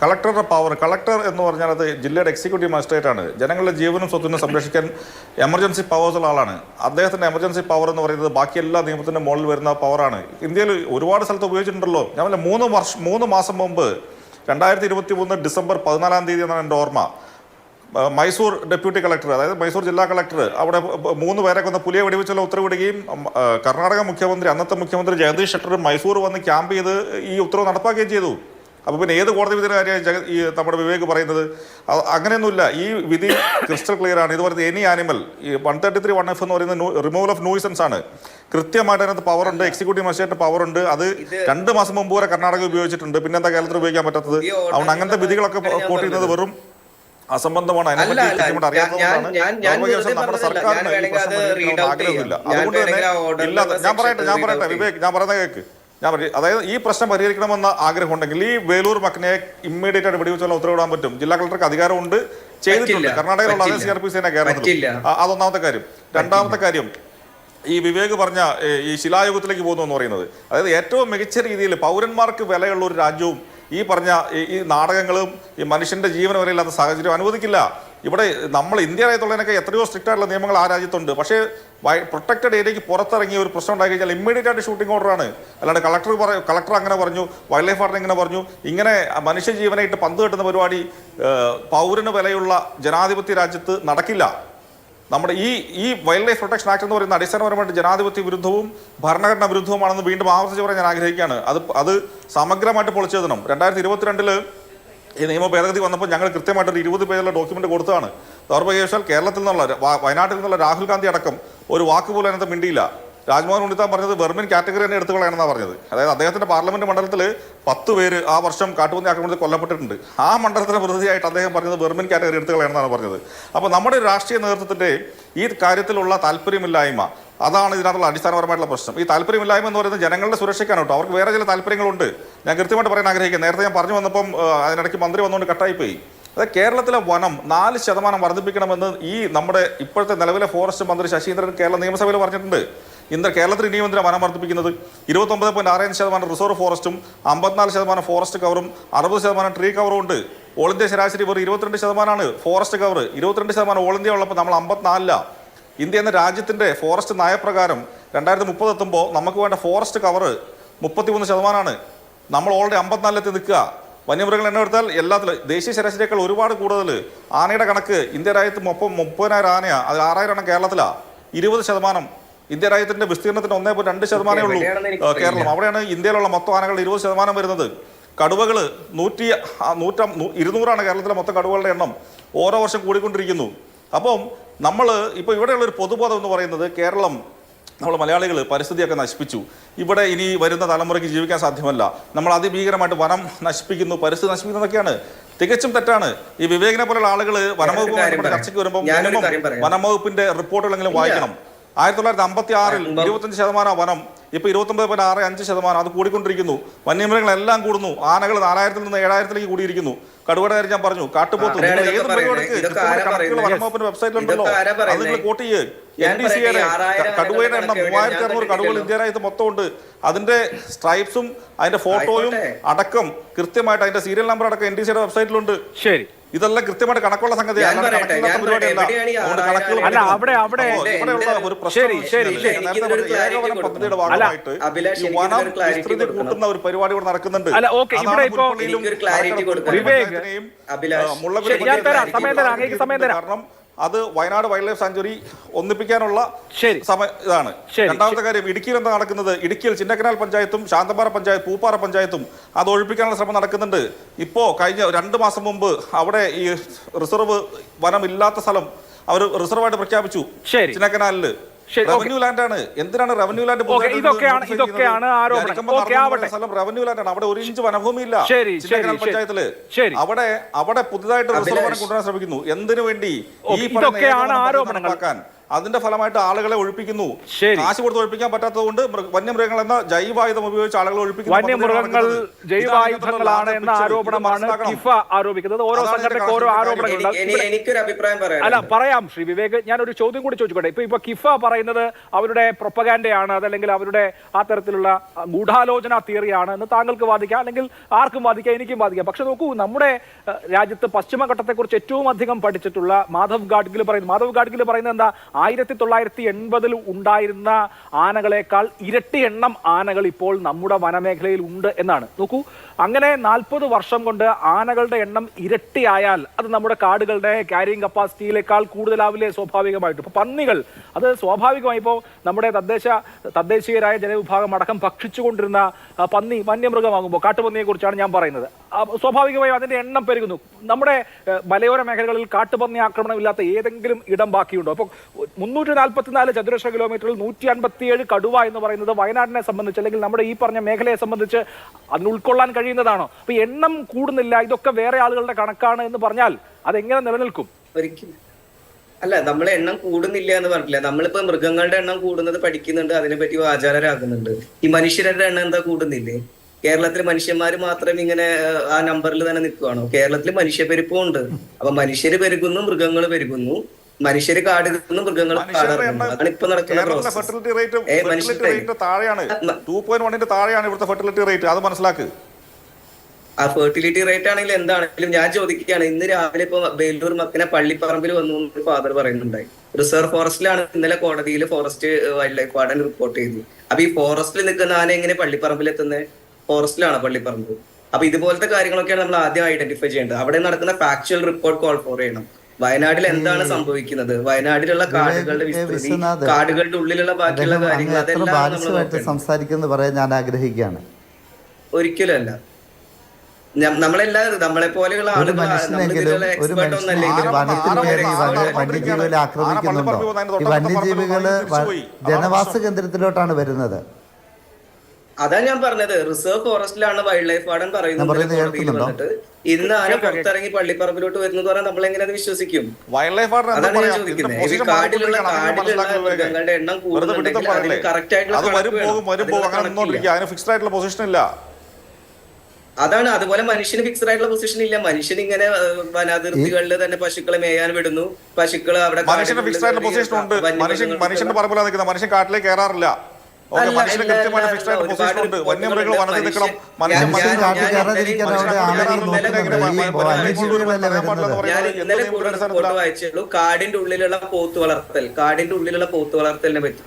കളക്ടറുടെ power collector എന്ന് പറഞ്ഞാൽ അത് ജില്ലയുടെ എക്സിക്യൂട്ടീവ് മജിസ്ട്രേറ്റ് ആണ്. ജനങ്ങളുടെ ജീവനും സ്വത്തിനും സംരക്ഷിക്കാൻ എമർജൻസി പവേഴ്സ് ഉള്ള ആളാണ്. അദ്ദേഹത്തിന്റെ എമർജൻസി പവർ എന്ന് പറയുന്നത് ബാക്കി എല്ലാ നിയമത്തിന്റെ മുകളിൽ വരുന്ന പവറാണ് ഇന്ത്യയിൽ ഒരുപാട് സ്ഥലത്ത് ഉപയോഗിച്ചിട്ടുണ്ടല്ലോ. ഞാൻ മൂന്ന് വർഷം മൂന്ന് മാസം മുമ്പ് രണ്ടായിരത്തി ഇരുപത്തി മൂന്ന് ഡിസംബർ പതിനാലാം തീയതി എന്നാണ് എന്റെ ഓർമ്മ. മൈസൂർ ഡെപ്യൂട്ടി കളക്ടർ അതായത് മൈസൂർ ജില്ലാ കളക്ടർ അവിടെ മൂന്ന് പേരെ കൊന്ന പുലിയെ വെടിവെച്ചുള്ള ഉത്തരവിടുകയും കർണാടക മുഖ്യമന്ത്രി അന്നത്തെ മുഖ്യമന്ത്രി ജഗദീഷ് ഷെട്ടർ മൈസൂർ വന്ന് ക്യാമ്പ് ചെയ്ത് ഈ ഉത്തരവ് നടപ്പാക്കുകയും ചെയ്തു. അപ്പോൾ പിന്നെ ഏത് കോടതി വിധിയുടെ കാര്യം ജഗ ഈ നമ്മുടെ വിവേക് പറയുന്നത്? അങ്ങനെയൊന്നുമില്ല. ഈ വിധി ക്രിസ്റ്റൽ ക്ലിയർ ആണ്. ഇത് പറയുന്നത് എനി ആനിമൽ ഈ one thirty three one F എന്ന് പറയുന്നത് റിമൂവൽ ഓഫ് നോയിസൻസ് ആണ്. കൃത്യമായിട്ട് അതിനകത്ത് പവർ ഉണ്ട് എക്സിക്യൂട്ടീവ് മജിസ്ട്രേറ്റ് പവർ ഉണ്ട്. അത് രണ്ട് മാസം മുമ്പ് വരെ കർണാടക ഉപയോഗിച്ചിട്ടുണ്ട്. പിന്നെന്താ കേരളത്തിൽ ഉപയോഗിക്കാൻ പറ്റാത്തത്? അതുകൊണ്ട് അങ്ങനത്തെ വിധികളൊക്കെ കോട്ട് ചെയ്യുന്നത് വെറും അസംബന്ധമാണ്. അതിനെപ്പറ്റി അറിയാത്തതുകൊണ്ടാണ് നമ്മുടെ. സർക്കാരിന് ഈ പ്രശ്നം ആഗ്രഹമില്ല. അതുകൊണ്ട് തന്നെ ഞാൻ പറയട്ടെ ഞാൻ പറയട്ടെ വിവേക് ഞാൻ പറയുന്നത് കേൾക്ക് ഞാൻ പറയും അതായത് ഈ പ്രശ്നം പരിഹരിക്കണമെന്ന ആഗ്രഹം ഉണ്ടെങ്കിൽ ഈ വേലൂർ മക്കനെ ഇമ്മീഡിയറ്റ് ആയിട്ട് വെടിവെച്ചുള്ള ഉത്തരവിടാൻ പറ്റും. ജില്ലാ കളക്ടർക്ക് അധികാരമുണ്ട്. ചെയ്തിട്ടുണ്ട്. കർണാടകയിലുള്ള അതേ സി ആർ പി സേന കേരളത്തിൽ. അതൊന്നാമത്തെ കാര്യം. രണ്ടാമത്തെ കാര്യം ഈ വിവേക് പറഞ്ഞ ഈ ശിലായുഗത്തിലേക്ക് പോകുന്നു എന്ന് പറയുന്നത്. അതായത് ഏറ്റവും മികച്ച രീതിയിൽ പൗരന്മാർക്ക് വിലയുള്ള ഒരു രാജ്യവും ഈ പറഞ്ഞ ഈ- നാടകങ്ങളും ഈ മനുഷ്യന്റെ വരെ ഇല്ലാത്ത സാഹചര്യം അനുവദിക്കില്ല. ഇവിടെ നമ്മൾ ഇന്ത്യ രാജ്യത്തുള്ളതിനൊക്കെ എത്രയോ സ്ട്രിക്റ്റ് ആയിട്ടുള്ള നിയമങ്ങൾ ആ രാജ്യത്തുണ്ട്. പക്ഷേ പ്രൊട്ടക്റ്റഡ് ഏരിയയ്ക്ക് പുറത്തിറങ്ങിയ ഒരു പ്രശ്നം ഉണ്ടായി കഴിഞ്ഞാൽ ഇമ്മീഡിയറ്റ് ആയിട്ട് ഷൂട്ടിംഗ് ഓർഡറാണ് അല്ലാണ്ട് കളക്ടർ പറയും കളക്ടർ അങ്ങനെ പറഞ്ഞു വൈൽഡ് ലൈഫ് വാർഡൻ ഇങ്ങനെ പറഞ്ഞു. ഇങ്ങനെ മനുഷ്യ ജീവനായിട്ട് പന്ത് കെട്ടുന്ന പരിപാടി പൗരന് വിലയുള്ള ജനാധിപത്യ രാജ്യത്ത് നടക്കില്ല. നമ്മുടെ ഈ ഈ വൈൽഡ് ലൈഫ് പ്രൊട്ടക്ഷൻ ആക്ട് എന്ന് പറയുന്ന അടിസ്ഥാനപരമായിട്ട് ജനാധിപത്യ വിരുദ്ധവും ഭരണഘടനാ വിരുദ്ധവുമാണെന്ന് വീണ്ടും ആവർത്തിച്ച് പറയാൻ ഞാൻ ആഗ്രഹിക്കുകയാണ്. അത് അത് സമഗ്രമായിട്ട് പൊളിച്ചെഴുതണം രണ്ടായിരത്തി ഇരുപത്തിരണ്ടിൽ ഈ നിയമ ഭേദഗതി വന്നപ്പോൾ ഞങ്ങൾ കൃത്യമായിട്ട് ഒരു ഇരുപത് പേജുള്ള ഡോക്യുമെന്റ് കൊടുത്തതാണ്. ദൗർഭാഗ്യവശാൽ കേരളത്തിൽ നിന്നുള്ള വയനാട്ടിൽ നിന്നുള്ള രാഹുൽ ഗാന്ധി അടക്കം ഒരു വാക്ക് പോലും അതിനകത്ത് മിണ്ടിയില്ല. രാജ്മോഹൻ ഉണ്ണിത്താൻ പറഞ്ഞത് വെർമിൻ കാറ്റഗറി തന്നെ എടുത്തു കളയണമെന്നാണ് പറഞ്ഞത്. അതായത് അദ്ദേഹത്തിന്റെ പാർലമെന്റ് മണ്ഡലത്തിൽ പത്ത് പേര് ആ വർഷം കാട്ടുപന്നി ആക്രമണത്തിൽ കൊല്ലപ്പെട്ടിട്ടുണ്ട്. ആ മണ്ഡലത്തിന് പ്രതിനിധിയായിട്ട് അദ്ദേഹം പറഞ്ഞത് വെർമിൻ കാറ്റഗറി എടുത്തു കളയണമെന്നാണ് പറഞ്ഞത്. അപ്പോൾ നമ്മുടെ രാഷ്ട്രീയ നേതൃത്വത്തിന്റെ ഈ കാര്യത്തിലുള്ള താല്പര്യമില്ലായ്മ അതാണ് ഇതിനകത്തുള്ള അടിസ്ഥാനപരമായിട്ടുള്ള പ്രശ്നം. ഈ താല്പര്യമില്ലായ്മ എന്ന് പറയുന്നത് ജനങ്ങളുടെ സുരക്ഷയ്ക്കാണ് കേട്ടോ. അവർക്ക് വേറെ ചില താല്പര്യങ്ങളുണ്ട്. ഞാൻ കൃത്യമായിട്ട് പറയാൻ ആഗ്രഹിക്കുന്നത് നേരത്തെ ഞാൻ പറഞ്ഞു വന്നപ്പം അതിനിടയ്ക്ക് മന്ത്രി വന്നുകൊണ്ട് കട്ടായിപ്പോയി. അതായത് കേരളത്തിലെ വനം നാല് ശതമാനം വർദ്ധിപ്പിക്കണമെന്ന് ഈ നമ്മുടെ ഇപ്പോഴത്തെ നിലവിലെ ഫോറസ്റ്റ് മന്ത്രി ശശീന്ദ്രൻ കേരള നിയമസഭയിൽ പറഞ്ഞിട്ടുണ്ട്. ഇന്ന് കേരളത്തിൽ ഇനിയും എന്തിനാണ് വനം വർദ്ധിപ്പിക്കുന്നത്? ഇരുപത്തൊമ്പത് പോയിന്റ് ആറ് അഞ്ച് ശതമാനം റിസർവ് ഫോറസ്റ്റും അമ്പത്തിനാല് ശതമാനം ഫോറസ്റ്റ് കവറും അറുപത് ശതമാനം ട്രീ കവറും ഉണ്ട്. ഓൾ ഇന്ത്യ ശരാശരി വെറും ഇരുപത്തിരണ്ട് ശതമാനമാണ് ഫോറസ്റ്റ് കവർ ഇരുപത്തിരണ്ട് ശതമാനം ഓൾ ഇന്ത്യ ഉള്ളപ്പോൾ നമ്മൾ അമ്പത്തിനാലിലാണ് ഇന്ത്യ എന്ന രാജ്യത്തിന്റെ ഫോറസ്റ്റ് നയപ്രകാരം രണ്ടായിരത്തി മുപ്പത് എത്തുമ്പോൾ നമുക്ക് വേണ്ട ഫോറസ്റ്റ് കവർ മുപ്പത്തിമൂന്ന് ശതമാനമാണ് നമ്മൾ ഓൾറെഡി അമ്പത്തിനാലിലെത്തി നിൽക്കുക. വന്യമൃഗങ്ങൾ എണ്ണം എടുത്താൽ എല്ലാത്തിലും ദേശീയ ശരാശരിയേക്കാൾ ഒരുപാട് കൂടുതൽ. ആനയുടെ കണക്ക് ഇന്ത്യ രാജ്യത്ത് മുപ്പം മുപ്പതിനായിരം ആനയാണ് അതിൽ ആറായിരം എണ്ണം കേരളത്തിലാണ് ഇരുപത് ശതമാനം ഇന്ത്യ രാജ്യത്തിന്റെ വിസ്തീർണത്തിന് ഒന്നേ പോയി രണ്ട് ശതമാനമേ ഉള്ളൂ കേരളം. അവിടെയാണ് ഇന്ത്യയിലുള്ള മൊത്തം ആനകളുടെ ഇരുപത് ശതമാനം വരുന്നത്. കടുവകൾ നൂറ്റി നൂറ്റം ഇരുന്നൂറാണ് കേരളത്തിലെ മൊത്തം കടുവകളുടെ എണ്ണം. ഓരോ വർഷം കൂടിക്കൊണ്ടിരിക്കുന്നു. അപ്പം നമ്മൾ ഇപ്പോൾ ഇവിടെയുള്ള ഒരു പൊതുബോധം എന്ന് പറയുന്നത് കേരളം നമ്മൾ മലയാളികൾ പരിസ്ഥിതിയൊക്കെ നശിപ്പിച്ചു. ഇവിടെ ഇനി വരുന്ന തലമുറയ്ക്ക് ജീവിക്കാൻ സാധ്യമല്ല. നമ്മൾ അതിഭീകരമായിട്ട് വനം നശിപ്പിക്കുന്നു പരിസ്ഥിതി നശിപ്പിക്കുന്നതൊക്കെയാണ് തികച്ചും തെറ്റാണ്. ഈ വിവേകിനെ പോലുള്ള ആളുകൾ വനംവകുപ്പ് ചർച്ചയ്ക്ക് വരുമ്പോൾ. വനംവകുപ്പിന്റെ റിപ്പോർട്ടുകളെങ്കിലും വായിക്കണം. ആയിരത്തി തൊള്ളായിരത്തി അമ്പത്തി ആറിൽ ഇരുപത്തഞ്ച് ശതമാനം വനം ഇപ്പൊ ഇരുപത്തൊമ്പത് പോയിന്റ് ആറ് അഞ്ച് ശതമാനം അത് കൂടിക്കൊണ്ടിരിക്കുന്നു. വന്യമൃഗങ്ങളെല്ലാം കൂടുന്നു. ആനകൾ നാലായിരത്തിൽ നിന്ന് ഏഴായിരത്തിലേക്ക് കൂടിയിരിക്കുന്നു. കടുവയുടെ കാര്യം ഞാൻ പറഞ്ഞു. കാട്ടുപോത്ത്. നിങ്ങൾ ഏത്? വനംവകുപ്പിന്റെ വെബ്സൈറ്റിലുണ്ടല്ലോ അത് നിങ്ങൾ കോട്ട് ചെയ്യ്. എൻ ഡി സിയുടെ കടുവയുടെ എണ്ണം മൂവായിരത്തി അറുന്നൂറ് കടുവകൾ. ഇന്ത്യ രാജ്യത്ത് മൊത്തം ഉണ്ട്. അതിന്റെ സ്ട്രൈപ്സും അതിന്റെ ഫോട്ടോയും അടക്കം കൃത്യമായിട്ട് അതിന്റെ സീരിയൽ നമ്പർ അടക്കം എൻ ഡി സിയുടെ വെബ്സൈറ്റിലുണ്ട് ശരി. ഇതെല്ലാം കൃത്യമായിട്ട് കണക്കുള്ള സംഗതിയാണ്. പദ്ധതിയുടെ അല്ല, ഭാഗമായിട്ട് ഈ വനം വിസ്തൃതി കൂട്ടുന്ന ഒരു പരിപാടി ഇവിടെ നടക്കുന്നുണ്ട്. കാരണം അത് വയനാട് വൈൽഡ് ലൈഫ് സാഞ്ചുറി ഒന്നിപ്പിക്കാനുള്ള ശരി. സമയ ഇതാണ്. രണ്ടാമത്തെ കാര്യം ഇടുക്കിയിൽ എന്താ നടക്കുന്നത്? ഇടുക്കിയിൽ ചിന്നക്കനാൽ പഞ്ചായത്തും ശാന്തമ്പാറ പഞ്ചായത്ത് പൂപ്പാറ പഞ്ചായത്തും അത് ഒഴിപ്പിക്കാനുള്ള ശ്രമം നടക്കുന്നുണ്ട്. ഇപ്പോൾ കഴിഞ്ഞ രണ്ട് മാസം മുമ്പ് അവിടെ ഈ റിസർവ് വനമില്ലാത്ത സ്ഥലം അവർ റിസർവായിട്ട് പ്രഖ്യാപിച്ചു ശരി. ചിന്നക്കനാലിൽ ലാൻഡ് ആണ്. എന്തിനാണ് റവന്യൂ ലാൻഡ് ഇതൊക്കെയാണ്- ഇതൊക്കെയാണ് ആരോപണം. റവന്യൂ ആണ്. അവിടെ ഒരു ഇഞ്ച് ചിന്നക്കനാൽ ശരി, പഞ്ചായത്തിൽ. ശരി. അവിടെ അവിടെ പുതുതായിട്ട് റിസർവ്. കൊണ്ടുവരാൻ ശ്രമിക്കുന്നു. എന്തിനു വേണ്ടി ഈ ഇതൊക്കെയാണ് ആരോപണങ്ങൾ. അതിന്റെ ഫലമായിട്ട് ആളുകളെ ഒഴിപ്പിക്കുന്നു. കാശ് കൊടുത്ത് ഒഴിപ്പിക്കാൻ പറ്റാത്തതുകൊണ്ട് കൊണ്ട് വന്യമൃഗങ്ങൾ എന്ന ജൈവായുധം ഉപയോഗിച്ച് ആളുകളെ ഒഴിപ്പിക്കുന്നു. വന്യമൃഗങ്ങൾ ജൈവായുധങ്ങളാണ് എന്ന ആരോപണമാണ് കിഫ ആരോപിക്കുന്നത്. ഓരോ സംഘടനയ്ക്ക് ഓരോ അല്ല പറയാം ശ്രീ വിവേക്. ഞാനൊരു ചോദ്യം കൂടി ചോദിച്ചോട്ടെ. ഇപ്പൊ ഇപ്പൊ കിഫ പറയുന്നത് അവരുടെ പ്രൊപ്പഗാൻഡയാണ് അതല്ലെങ്കിൽ അവരുടെ ആ തരത്തിലുള്ള ഗൂഢാലോചന തിയറിയാണ് എന്ന് താങ്കൾക്ക് വാദിക്കാം. അല്ലെങ്കിൽ ആർക്കും വാദിക്കാം എനിക്കും വാദിക്കാം. പക്ഷെ നോക്കൂ നമ്മുടെ രാജ്യത്ത് രാജ്യത്ത് പശ്ചിമഘട്ടത്തെക്കുറിച്ച് ഏറ്റവും അധികം പഠിച്ചിട്ടുള്ള മാധവ് ഗാഡ്ഗിൽ പറയുന്നത്. മാധവ് ഗാഡ്ഗിൽ പറയുന്നത് എന്താ? ആയിരത്തി തൊള്ളായിരത്തി എൺപതിൽ ഉണ്ടായിരുന്ന ആനകളെക്കാൾ ഇരട്ടി എണ്ണം ആനകൾ ഇപ്പോൾ നമ്മുടെ വനമേഖലയിൽ ഉണ്ട് എന്നാണ്. നോക്കൂ അങ്ങനെ നാൽപ്പത് വർഷം കൊണ്ട് ആനകളുടെ എണ്ണം ഇരട്ടിയായാൽ അത് നമ്മുടെ കാടുകളുടെ ക്യാരിങ് കപ്പാസിറ്റിയിലേക്കാൾ കൂടുതലാവില്ലേ സ്വാഭാവികമായിട്ട്. ഇപ്പൊ പന്നികൾ അത് സ്വാഭാവികമായി ഇപ്പോൾ നമ്മുടെ തദ്ദേശ തദ്ദേശീയരായ ജനവിഭാഗം അടക്കം ഭക്ഷിച്ചുകൊണ്ടിരുന്ന പന്നി വന്യമൃഗമാകുമ്പോൾ കാട്ടുപന്നിയെ കുറിച്ചാണ് ഞാൻ പറയുന്നത്. സ്വാഭാവികമായും അതിന്റെ എണ്ണം പെരുകുന്നു. നമ്മുടെ മലയോര മേഖലകളിൽ കാട്ടുപന്നി ആക്രമണമില്ലാത്ത ഏതെങ്കിലും ഇടം ബാക്കിയുണ്ടോ? അപ്പോൾ മുന്നൂറ്റി നാൽപ്പത്തിനാല് ചതുരശ്ര കിലോമീറ്ററിൽ നൂറ്റി അൻപത്തിയേഴ് കടുവ എന്ന് പറയുന്നത് വയനാടിനെ സംബന്ധിച്ച് അല്ലെങ്കിൽ നമ്മുടെ ഈ പറഞ്ഞ മേഖലയെ സംബന്ധിച്ച് അതിന് ഉൾക്കൊള്ളാൻ കഴിയുന്നതാണോ? അപ്പൊ എണ്ണം കൂടുന്നില്ല. ഇതൊക്കെ വേറെ ആളുകളുടെ കണക്കാണ് എന്ന് പറഞ്ഞാൽ അതെങ്ങനെ നിലനിൽക്കും? അല്ല നമ്മൾ എണ്ണം കൂടുന്നില്ല എന്ന് പറഞ്ഞില്ല നമ്മളിപ്പോ മൃഗങ്ങളുടെ എണ്ണം കൂടുന്നത് പഠിക്കുന്നുണ്ട്. അതിനെപ്പറ്റി ആചാരരാകുന്നുണ്ട് ഈ മനുഷ്യരുടെ എണ്ണം എന്താ കൂടുന്നില്ലേ? കേരളത്തിലെ മനുഷ്യന്മാർ മാത്രം ഇങ്ങനെ ആ നമ്പറിൽ തന്നെ നിൽക്കുവാണോ? കേരളത്തിൽ മനുഷ്യപ്പെരുപ്പവും ഉണ്ട് അപ്പൊ മനുഷ്യര് പെരുകുന്നു മൃഗങ്ങൾ പെരുകുന്നു. മനുഷ്യര് കാടിരുന്നു മൃഗങ്ങൾ ഫെർട്ടിലിറ്റി റേറ്റ് ഫെർട്ടിലിറ്റി മനുഷ്യരുടെ- റേറ്റ് താഴെയാണ്. മ- ടു പോയിന്റ് വണ്ണിന്റെ താഴെയാണ് ഇവിടുത്തെ ഫെർട്ടിലിറ്റി റേറ്റ് അത് മനസ്സിലാക്കുക ആ ഫെർട്ടിലിറ്റി റേറ്റ് ആണെങ്കിലും എന്താണെങ്കിലും ഞാൻ ചോദിക്കുകയാണ്. ഇന്ന് രാവിലെ ഇപ്പൊ വേലൂർ മക്കനെ പള്ളിപ്പറമ്പിൽ വന്നു ഫാദർ പറയുന്നുണ്ടായി. റിസർവ് ഫോറസ്റ്റിലാണ് ഇന്നലെ കോടതിയിൽ forest wildlife warden report ചെയ്തു അപ്പൊ ഈ ഫോറസ്റ്റിൽ നിൽക്കുന്ന ആന എങ്ങനെ പള്ളിപ്പറമ്പിൽ എത്തുന്നത് ഫോറസ്റ്റിലാണ് പള്ളിപ്പറമ്പ്. അപ്പൊ ഇതുപോലത്തെ കാര്യങ്ങളൊക്കെയാണ് നമ്മൾ ആദ്യം ഐഡന്റിഫൈ ചെയ്യേണ്ടത്. അവിടെ നടക്കുന്ന ഫാക്ച്വൽ റിപ്പോർട്ട് കോൾ ഫോർ ചെയ്യണം. വയനാട്ടിൽ എന്താണ് സംഭവിക്കുന്നത് വയനാട്ടിലുള്ള കാടുകളുടെ വിസ്തൃതി വിശ്വനാഥ് കാടുകളുടെ ഉള്ളിലുള്ള ബാക്കിയുള്ള കാര്യങ്ങൾ അതെല്ലാം സംസാരിക്കുന്നത് പറയാൻ ഞാൻ ആഗ്രഹിക്കുകയാണ് ഒരിക്കലും അല്ല നമ്മളെല്ലാവരും നമ്മളെ പോലെയുള്ള ആളുകൾ വന്യജീവികളെ ആക്രമിക്കുന്നുണ്ടോ ഈ വന്യജീവികൾ ജനവാസ. കേന്ദ്രത്തിലോട്ടാണ് വരുന്നത് അതാ ഞാൻ പറഞ്ഞത്. റിസർവ് ഫോറസ്റ്റിലാണ് വൈൽഡ് ലൈഫ് വാർഡൻ പറയുന്നത് ഇന്ന് ആന പുറത്തിറങ്ങി പള്ളിപ്പറമ്പിലോട്ട് വരുന്നത് പറഞ്ഞാൽ നമ്മൾ എങ്ങനെ അത് വിശ്വസിക്കും? വൈൽഡ് ലൈഫ് വാർഡൻ അതാണ് ഞാൻ ചോദിക്കുന്നത്. കാടിലുള്ള കാടിലുള്ള മൃഗങ്ങളുടെ എണ്ണം കൂടുതലുണ്ടെങ്കിൽ കൂടുന്നുണ്ടെങ്കിൽ കറക്റ്റ് ആയിട്ടുള്ള വരും പോകും വരും പോകും. അങ്ങനെ കണക്കില്ല. നിന്നോണ്ടിരിക്കുക. അതിന് ആയിട്ടുള്ള പൊസിഷൻ ഇല്ല. അതാണ്. അതുപോലെ മനുഷ്യന് ഫിക്സഡ് ആയിട്ടുള്ള പൊസിഷൻ ഇല്ല. മനുഷ്യൻ ഇങ്ങനെ വനാതിർത്തികളിൽ തന്നെ പശുക്കളെ മേയാൻ വിടുന്നു. പശുക്കൾ അവിടെ മനുഷ്യന് ഫിക്സഡ് ആയിട്ടുള്ള പൊസിഷൻ ഉണ്ട്. മനുഷ്യൻ മനുഷ്യന്റെ പറമ്പിലാണ് നിൽക്കുന്നത് മനുഷ്യൻ കാട്ടിലേക്ക് കയറാറില്ല. വന്യമൃഗങ്ങൾ മനുഷ്യൻ- ഇന്നലെ കാടിന്റെ ഉള്ളിലുള്ള പോത്ത് വളർത്തൽ കാടിന്റെ ഉള്ളിലുള്ള പോത്ത് വളർത്തലിനെ പറ്റി.